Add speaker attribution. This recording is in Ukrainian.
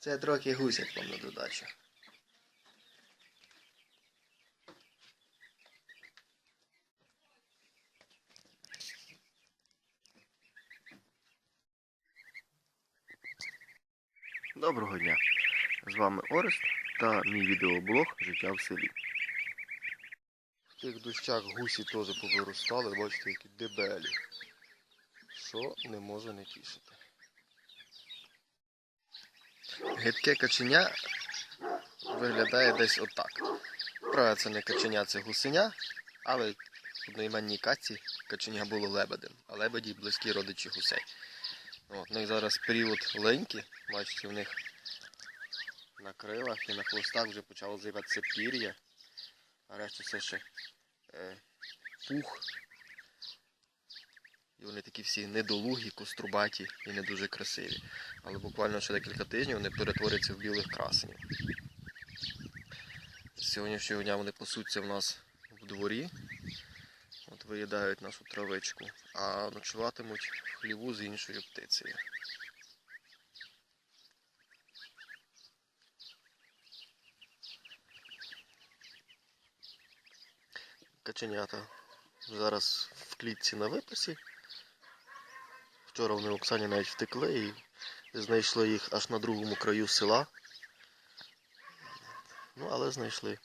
Speaker 1: Це трохи гусять вам на додачу. Доброго дня! З вами Орест та мій відеоблог Життя в селі. В тих дощах гусі теж повиростали, бачите, які дебелі. Що не може не тішити. Гидке каченя виглядає десь отак. Правда, це не каченя, це гусеня, але в одноіменній каці каченя було лебедем, а лебеді близькі родичі гусей. От, ну і зараз період леньки, бачите, в них на крилах і на хвостах вже почало з'являтися пір'я, а решта все ще е, пух. Вони такі всі недолугі, кострубаті і не дуже красиві. Але буквально ще декілька тижнів вони перетворяться в білих красенів. Сьогоднішнього дня вони пасуться в нас в дворі. От виїдають нашу травичку, а ночуватимуть в хліву з іншою птицею. Каченята зараз в клітці на виписі. Вчора вони Оксані навіть втекли і знайшли їх аж на другому краю села. Ну, але знайшли.